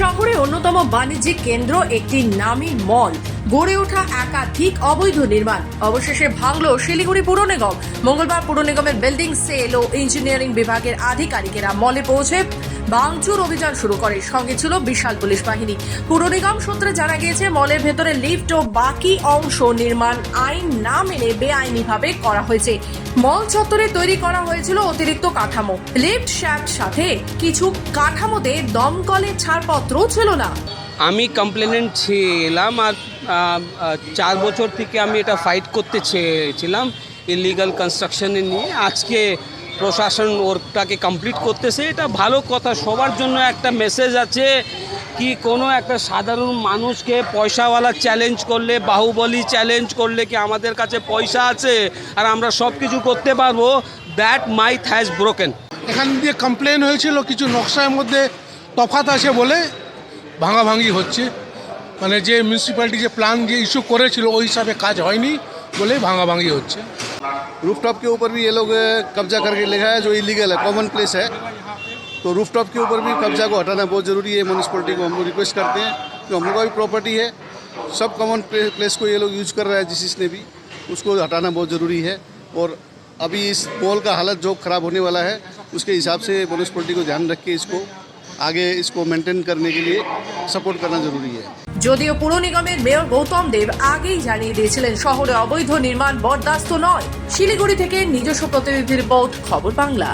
শহরে অন্যতম বাণিজ্যিক কেন্দ্র একটি নামী মল। গড়ে ওঠা একাধিক অবৈধ নির্মাণ। অবশেষে ভাঙল শিলিগুড়ি পুর নিগম। মঙ্গলবার পুর নিগমের বিল্ডিং সেল ও ইঞ্জিনিয়ারিং বিভাগের আধিকারিকেরা মলে পৌঁছে ভাঙচুর অভিযান শুরু করে। সঙ্গে ছিল বিশাল পুলিশ বাহিনী। পুর নিগম সূত্রে জানা গিয়েছে, মলের ভেতরে লিফট ও বাকি অংশ নির্মাণ আইন না মেনে বেআইনিভাবে করা হয়েছে। মল চত্বরে তৈরি করা হয়েছিল অতিরিক্ত কাঠামো। লিফট, শ্যাফট সাথে কিছু কাঠামোতে দমকলের ছাড়পত্রও ছিল না। আমি কমপ্লেনেন্ট ছিলাম আর চার বছর থেকে আমি এটা ফাইট করতে চেয়েছিলাম ইলিগাল কনস্ট্রাকশনে নিয়ে। আজকে প্রশাসন ওরটাকে কমপ্লিট করতেছে। এটা ভালো কথা, সবার জন্য একটা মেসেজ আছে কি কোনো একটা সাধারণ মানুষকে পয়সাওয়ালা চ্যালেঞ্জ করলে, বাহুবলী চ্যালেঞ্জ করলে কি আমাদের কাছে পয়সা আছে আর আমরা সব কিছু করতে পারব? দ্যাট মাইথ হ্যাজ ব্রোকেন এখান দিয়ে কমপ্লেন হয়েছিল, কিছু নকশার মধ্যে তফাত আছে বলে ভাঙাভাঙি হচ্ছে। মানে যে মিউনিসিপ্যালিটি যে প্ল্যান যে ইস্যু করেছিল ওই হিসাবে কাজ হয়নি বলে ভাঙাভাঙি হচ্ছে रूफटॉप के ऊपर भी ये लोग अ, कब्जा करके लिखा है जो इलीगल है कॉमन प्लेस है तो रूफटॉप के ऊपर भी कब्जा को हटाना बहुत ज़रूरी है म्यूनसिपलिटी को हम लोग रिक्वेस्ट करते हैं कि हम लोग का भी प्रॉपर्टी है सब कॉमन प्लेस को ये लोग यूज कर रहा है जिस जिसने भी उसको हटाना बहुत ज़रूरी है और अभी इस मॉल का हालत जो ख़राब होने वाला है उसके हिसाब से म्यूनसिपलिटी को ध्यान रख के इसको आगे इसको मेंटेन करने के लिए सपोर्ट करना ज़रूरी है যদিও পুর নিগমের মেয়র গৌতম দেব আগেই জানিয়ে দিয়েছিলেন, শহরে অবৈধ নির্মাণ বরদাস্ত নয়। শিলিগুড়ি থেকে নিজস্ব প্রতিনিধি রিপোর্ট, খবর বাংলা।